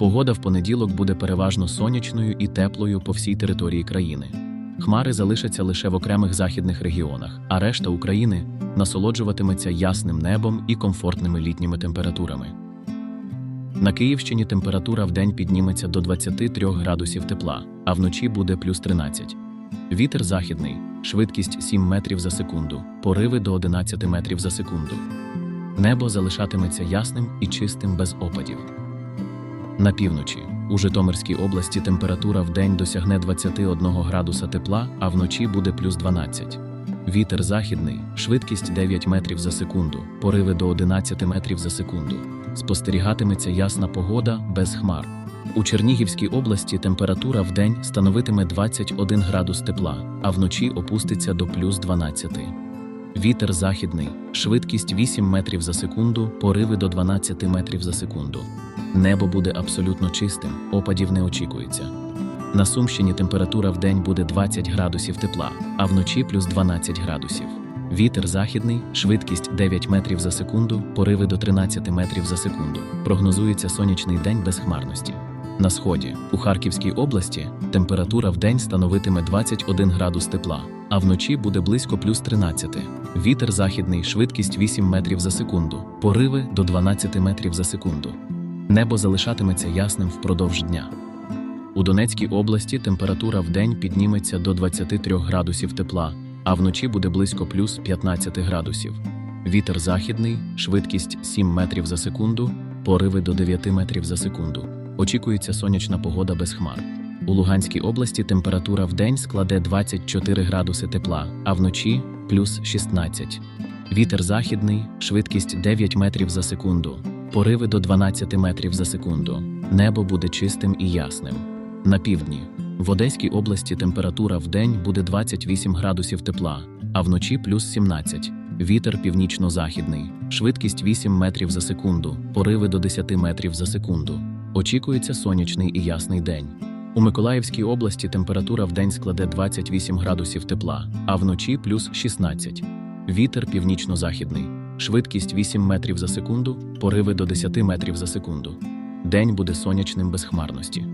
Погода в понеділок буде переважно сонячною і теплою по всій території країни. Хмари залишаться лише в окремих західних регіонах, а решта України насолоджуватиметься ясним небом і комфортними літніми температурами. На Київщині температура вдень підніметься до 23 градусів тепла, а вночі буде плюс 13. Вітер західний, швидкість 7 метрів за секунду, пориви до 11 метрів за секунду. Небо залишатиметься ясним і чистим без опадів. На півночі у Житомирській області температура вдень досягне 21 градуса тепла, а вночі буде плюс 12. Вітер західний, швидкість 9 метрів за секунду, пориви до 11 метрів за секунду. Спостерігатиметься ясна погода без хмар. У Чернігівській області температура вдень становитиме 21 градус тепла, а вночі опуститься до плюс 12. Вітер західний, швидкість 8 метрів за секунду, пориви до 12 метрів за секунду. Небо буде абсолютно чистим, опадів не очікується. На Сумщині температура вдень буде 20 градусів тепла, а вночі плюс 12 градусів. Вітер західний, швидкість 9 метрів за секунду, пориви до 13 метрів за секунду. Прогнозується сонячний день без хмарності. На сході у Харківській області температура вдень становитиме 21 градус тепла, а вночі буде близько плюс 13. Вітер західний, швидкість 8 метрів за секунду, пориви до 12 метрів за секунду. Небо залишатиметься ясним впродовж дня. У Донецькій області температура вдень підніметься до 23 градусів тепла, а вночі буде близько плюс 15 градусів. Вітер західний, швидкість 7 метрів за секунду, пориви до 9 метрів за секунду. Очікується сонячна погода без хмар. У Луганській області температура вдень складе 24 градуси тепла, а вночі плюс 16. Вітер західний, швидкість 9 метрів за секунду, пориви до 12 метрів за секунду. Небо буде чистим і ясним. На півдні в Одеській області температура вдень буде 28 градусів тепла, а вночі плюс 17. Вітер північно-західний, швидкість 8 метрів за секунду, пориви до 10 метрів за секунду. Очікується сонячний і ясний день. У Миколаївській області температура вдень складе 28 градусів тепла, а вночі плюс 16. Вітер північно-західний, швидкість 8 метрів за секунду, пориви до 10 метрів за секунду. День буде сонячним без хмарності.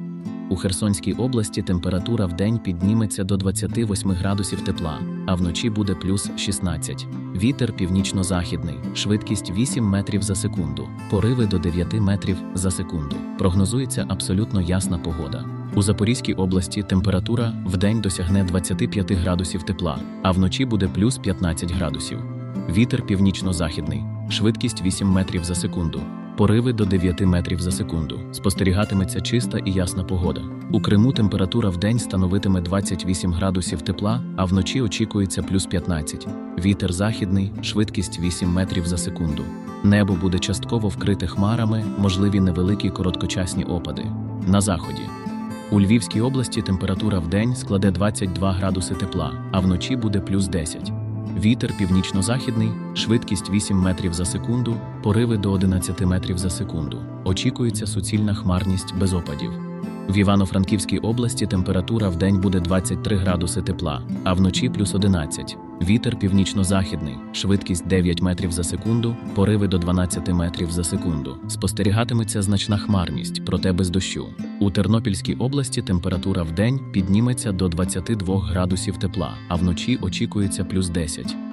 У Херсонській області температура вдень підніметься до 28 градусів тепла, а вночі буде плюс 16. Вітер північно-західний, швидкість 8 метрів за секунду, пориви до 9 метрів за секунду. Прогнозується абсолютно ясна погода. У Запорізькій області температура вдень досягне 25 градусів тепла, а вночі буде плюс 15 градусів. Вітер північно-західний, швидкість 8 метрів за секунду, пориви до 9 метрів за секунду. Спостерігатиметься чиста і ясна погода. У Криму температура вдень становитиме 28 градусів тепла, а вночі очікується плюс 15. Вітер західний, швидкість 8 метрів за секунду. Небо буде частково вкрите хмарами, можливі невеликі короткочасні опади. На заході. У Львівській області температура вдень складе 22 градуси тепла, а вночі буде плюс 10. Вітер північно-західний, швидкість 8 метрів за секунду, пориви до 11 метрів за секунду. Очікується суцільна хмарність без опадів. В Івано-Франківській області температура вдень буде 23 градуси тепла, а вночі плюс 11. Вітер північно-західний, швидкість 9 метрів за секунду, пориви до 12 метрів за секунду. Спостерігатиметься значна хмарність, проте без дощу. У Тернопільській області температура вдень підніметься до 22 градусів тепла, а вночі очікується плюс 10.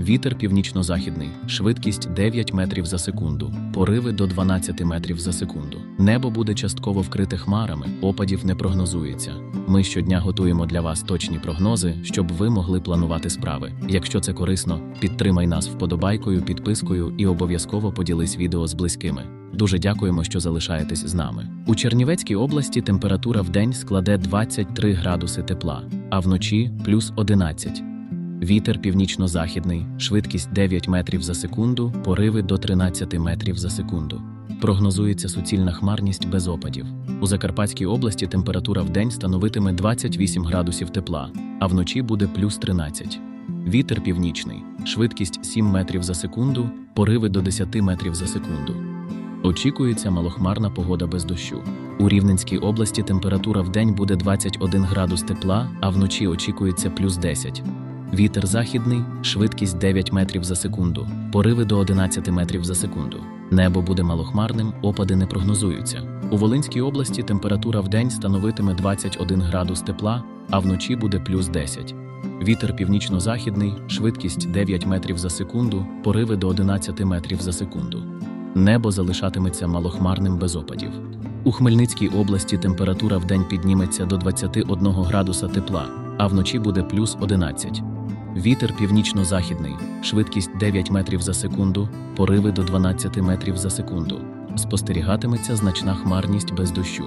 Вітер північно-західний, швидкість 9 метрів за секунду, пориви до 12 метрів за секунду. Небо буде частково вкрите хмарами, опадів не прогнозується. Ми щодня готуємо для вас точні прогнози, щоб ви могли планувати справи. Якщо це корисно, підтримай нас вподобайкою, підпискою і обов'язково поділись відео з близькими. Дуже дякуємо, що залишаєтесь з нами. У Чернівецькій області температура вдень складе 23 градуси тепла, а вночі плюс 11. Вітер північно-західний, швидкість 9 метрів за секунду, пориви до 13 метрів за секунду. Прогнозується суцільна хмарність без опадів. У Закарпатській області температура вдень становитиме 28 градусів тепла, а вночі буде плюс 13. Вітер північний, швидкість 7 метрів за секунду, пориви до 10 метрів за секунду. Очікується малохмарна погода без дощу. У Рівненській області температура вдень буде 21 градус тепла, а вночі очікується плюс 10. Вітер західний, швидкість 9 метрів за секунду, пориви до 11 метрів за секунду. Небо буде малохмарним, опади не прогнозуються. У Волинській області температура в день становитиме 21 градус тепла, а вночі буде плюс 10. Вітер північно-західний, швидкість 9 метрів за секунду, пориви до 11 метрів за секунду. Небо залишатиметься малохмарним без опадів. У Хмельницькій області температура в день підніметься до 21 градуса тепла, а вночі буде плюс 11. Вітер північно-західний, швидкість 9 метрів за секунду, пориви до 12 метрів за секунду. Спостерігатиметься значна хмарність без дощу.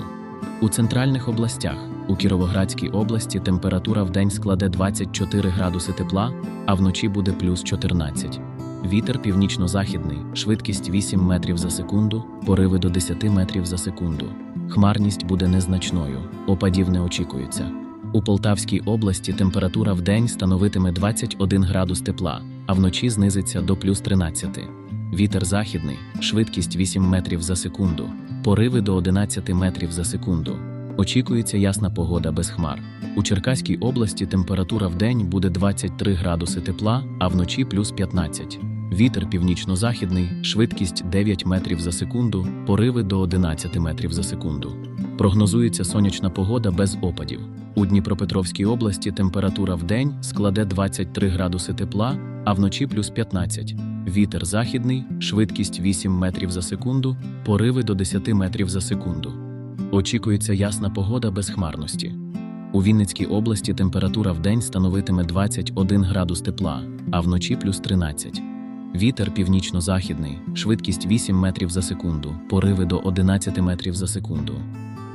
У центральних областях у Кіровоградській області температура в день складе 24 градуси тепла, а вночі буде плюс 14. Вітер північно-західний, швидкість 8 метрів за секунду, пориви до 10 метрів за секунду. Хмарність буде незначною, опадів не очікується. У Полтавській області температура в день становитиме 21 градус тепла, а вночі знизиться до плюс 13. Вітер західний, швидкість 8 метрів за секунду, пориви до 11 метрів за секунду. Очікується ясна погода без хмар. У Черкаській області температура в день буде 23 градуси тепла, а вночі плюс 15. Вітер північно-західний, швидкість 9 метрів за секунду, пориви до 11 метрів за секунду. Прогнозується сонячна погода без опадів. У Дніпропетровській області температура в день складе 23 градуси тепла, а вночі плюс 15. Вітер західний, швидкість 8 метрів за секунду, пориви до 10 метрів за секунду. Очікується ясна погода без хмарності. У Вінницькій області температура в день становитиме 21 градус тепла, а вночі плюс 13. Вітер північно-західний, швидкість 8 метрів за секунду, пориви до 11 метрів за секунду.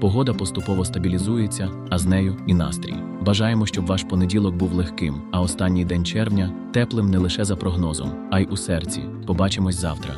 Погода поступово стабілізується, а з нею і настрій. Бажаємо, щоб ваш понеділок був легким, а останній день червня теплим не лише за прогнозом, а й у серці. Побачимось завтра.